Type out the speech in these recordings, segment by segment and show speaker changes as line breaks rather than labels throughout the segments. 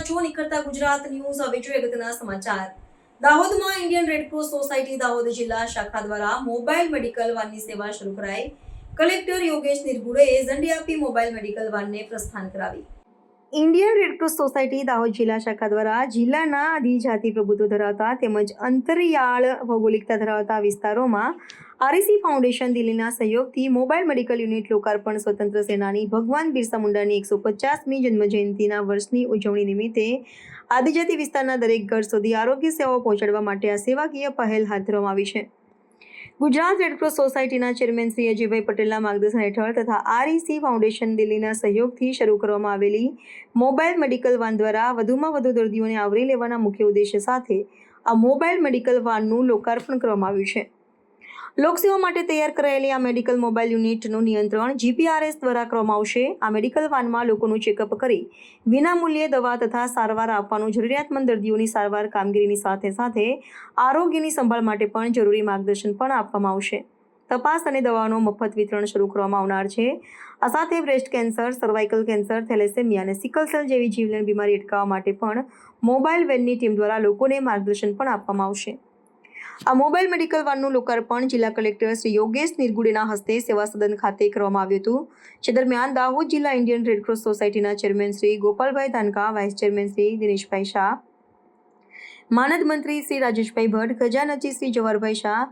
છો નીકળતા ગુજરાત ન્યૂઝ હવે જોઈએ અગત્યના સમાચાર. દાહોદમાં ઇન્ડિયન રેડક્રોસ સોસાયટી દાહોદ જિલ્લા શાખા દ્વારા મોબાઈલ મેડિકલ વાનની સેવા શરૂ કરાઈ. કલેક્ટર યોગેશ નિર્ગુડેએ ઝંડી આપી મોબાઈલ મેડિકલ વાનને પ્રસ્થાન કરાવી. ઇન્ડિયન રેડક્રોસ સોસાયટી દાહોદ જિલ્લા શાખા દ્વારા જિલ્લાના આદિજાતિ પ્રભુત્વ ધરાવતા તેમજ અંતરિયાળ ભૌગોલિકતા ધરાવતા વિસ્તારોમાં આરએસી ફાઉન્ડેશન દિલ્હીના સહયોગથી મોબાઈલ મેડિકલ યુનિટ લોકાર્પણ સ્વતંત્ર સેનાની ભગવાન બિરસા મુંડાની એકસો પચાસમી જન્મજયંતિના વર્ષની ઉજવણી નિમિત્તે આદિજાતિ વિસ્તારના દરેક ઘર સુધી આરોગ્ય સેવાઓ પહોંચાડવા માટે આ સેવાકીય પહેલ હાથ ધરવામાં આવી છે. ગુજરાત રેડક્રોસ સોસાયટીના ચેરમેન શ્રી અજયભાઈ પટેલના માર્ગદર્શન હેઠળ તથા આરઈસી ફાઉન્ડેશન દિલ્હીના સહયોગથી શરૂ કરવામાં આવેલી મોબાઈલ મેડિકલ વાન દ્વારા વધુમાં વધુ દર્દીઓને આવરી લેવાના મુખ્ય ઉદ્દેશ્ય સાથે આ મોબાઈલ મેડિકલ વાનનું લોકાર્પણ કરવામાં આવ્યું છે. લોકસેવા માટે તૈયાર કરાયેલી આ મેડિકલ મોબાઈલ યુનિટનું નિયંત્રણ જીપીઆરએસ દ્વારા કરવામાં આવશે. આ મેડિકલ વાનમાં લોકોનું ચેકઅપ કરી વિનામૂલ્યે દવા તથા સારવાર આપવાનું જરૂરિયાતમંદ દર્દીઓની સારવાર કામગીરીની સાથે સાથે આરોગ્યની સંભાળ માટે પણ જરૂરી માર્ગદર્શન પણ આપવામાં આવશે. તપાસ અને દવાનું મફત વિતરણ શરૂ કરવામાં આવનાર છે. આ સાથે breast cancer, cervical cancer, thalassaemia અને સિકલ જેવી જીવલેણ બીમારી અટકાવવા માટે પણ મોબાઈલ વેનની ટીમ દ્વારા લોકોને માર્ગદર્શન પણ આપવામાં આવશે. આ મોબાઈલ મેડિકલ વાનનું લોકાર્પણ જિલ્લા કલેક્ટર શ્રી યોગેશ નિર્ગુડેના હસ્તે સેવા સદન ખાતે કરવામાં આવ્યું હતું. જે દરમિયાન દાહોદ જિલ્લા ઇન્ડિયન રેડક્રોસ સોસાયટીના chairman Shri Gopalbhai Dhanka, vice chairman Shri Dineshbhai Shah, માનદ મંત્રી શ્રી રાજેશભાઈ ભટ્ટ, ખજાનચી શ્રી જવાહરભાઈ શાહ,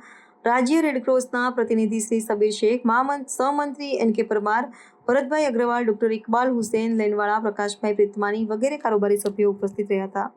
રાજ્ય રેડક્રોસના પ્રતિનિધિ શ્રી સબીર શેખ મહામંત સહમંત્રી N K Parmar, Bharatbhai Agrawal, doctor Iqbal Hussain, લેનવાળા Prakashbhai Pritmani વગેરે કારોબારી સભ્યો ઉપસ્થિત રહ્યા હતા.